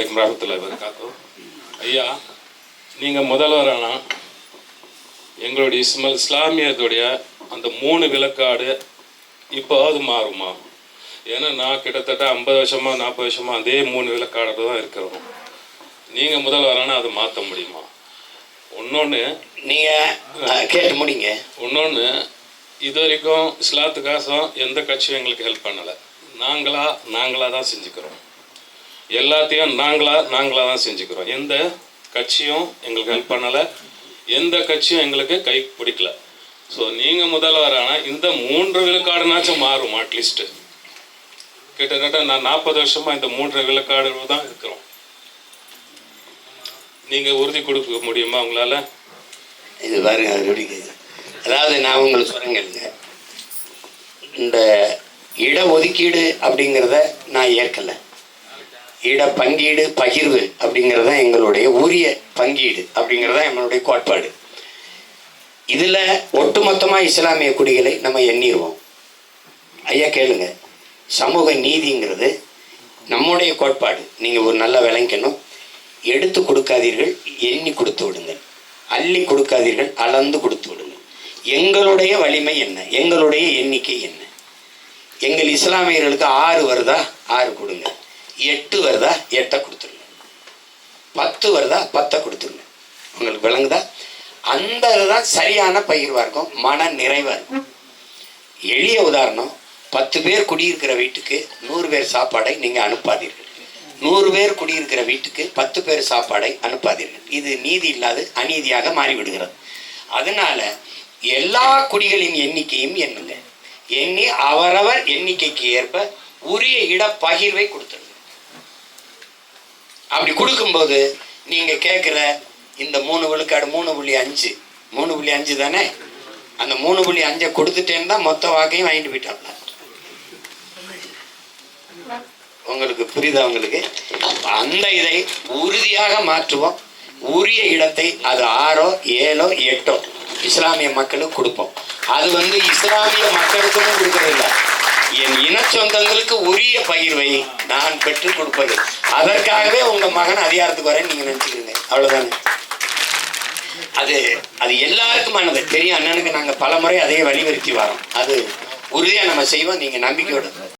வலைக்கம் ரஹமத்துல்லாஹி வரகாத்தோ ஐயா நீங்கள் முதல்வரானா? எங்களுடைய இஸ்மல் இஸ்லாமியத்துடைய அந்த மூணு விளக்காடு இப்போது மாறுமா? ஏன்னா நான் கிட்டத்தட்ட ஐம்பது வருஷமா நாற்பது வருஷமா அதே மூணு விளக்காடு தான் இருக்கிறோம். நீங்கள் முதல்வரானா அதை மாற்ற முடியுமா? இன்னொன்று நீங்க அஹ், கேட்டு முடிங்க. இன்னொன்று இது வரைக்கும் இஸ்லாத்துக்காசம் எந்த கட்சியும் எங்களுக்கு ஹெல்ப் பண்ணலை. நாங்களா நாங்களாக தான் செஞ்சுக்கிறோம். எல்லாத்தையும் நாங்களாக நாங்களாக தான் செஞ்சுக்கிறோம். எந்த கட்சியும் எங்களுக்கு ஹெல்ப் பண்ணலை. எந்த கட்சியும் எங்களுக்கு கை பிடிக்கல. ஸோ நீங்கள் முதல்வரான இந்த மூன்று விழுக்காடுனாச்சும் மாறும் அட்லீஸ்ட்டு கிட்டத்தட்ட நான் நாற்பது வருஷமாக இந்த மூன்று விழுக்காடு தான் இருக்கிறோம். நீங்கள் உறுதி கொடுக்க முடியுமா உங்களால்? இது பாருங்க அது அதாவது நான் உங்களுக்கு சொல்கிறேங்க இந்த இட ஒதுக்கீடு அப்படிங்கிறத நான் ஏற்கலை. இட பங்கீடு பகிர்வு அப்படிங்கிறத எங்களுடைய உரிய பங்கீடு அப்படிங்கிறத எங்களுடைய கோட்பாடு. இதில் ஒட்டுமொத்தமாக இஸ்லாமிய குடிகளை நம்ம எண்ணிடுவோம் ஐயா கேளுங்க. சமூக நீதிங்கிறது நம்முடைய கோட்பாடு. நீங்கள் ஒரு நல்ல விளங்கணும். எடுத்து கொடுக்காதீர்கள் எண்ணி கொடுத்து விடுங்கள். அள்ளி கொடுக்காதீர்கள் அளந்து கொடுத்து விடுங்கள். எங்களுடைய வலிமை என்ன? எங்களுடைய எண்ணிக்கை என்ன? எங்கள் இஸ்லாமியர்களுக்கு ஆறு வருதா? ஆறு கொடுங்க. எட்டு வருதா? எட்டை கொடுத்துருங்க. பத்து வருதா? பத்தை கொடுத்துருங்க. உங்களுக்கு விளங்குதா? அந்த இதுதான் சரியான பகிர்வாக இருக்கும். மன நிறைவாக இருக்கும். எளிய உதாரணம் பத்து பேர் குடியிருக்கிற வீட்டுக்கு நூறு பேர் சாப்பாடை நீங்கள் அனுப்பாதீர்கள். நூறு பேர் குடியிருக்கிற வீட்டுக்கு பத்து பேர் சாப்பாடை அனுப்பாதீர்கள். இது நீதி இல்லாது அநீதியாக மாறிவிடுகிறது. அதனால எல்லா குடிகளின் எண்ணிக்கையும் எண்ணுங்க. எண்ணி அவரவர் எண்ணிக்கைக்கு ஏற்ப உரிய இட பகிர்வை கொடுத்துருங்க. அப்படி கொடுக்கும்போது நீங்க கேட்குற இந்த மூணு விழுக்காடு மூணு புள்ளி அஞ்சு. மூணு புள்ளி அஞ்சு தானே? அந்த மூணு புள்ளி அஞ்சை கொடுத்துட்டேன்னு தான் மொத்த வாக்கையும் வாங்கிட்டு போயிட்டாப்ல. உங்களுக்கு புரியுதா உங்களுக்கு? அந்த இதை உறுதியாக மாற்றுவோம். உரிய இடத்தை அது ஆறோ ஏழோ எட்டோ இஸ்லாமிய மக்களுக்கு கொடுப்போம். அது வந்து இஸ்லாமிய மக்களுக்கும் கொடுக்கறதில்லை. என் இன சொந்தங்களுக்கு உரிய பகிர்வை நான் பெற்றுக் கொடுப்பது. அதற்காகவே உங்க மகன் அதிகாரத்துக்கு வரேன்னு நீங்க நினைச்சுக்கிறீங்க. அவ்வளவுதானே? அது அது எல்லாருக்குமானது. பெரிய அண்ணனுக்கு நாங்க பல முறை அதே வலியுறுத்தி வரோம். அது உறுதியா நம்ம செய்வோம். நீங்க நம்பிக்கையோட.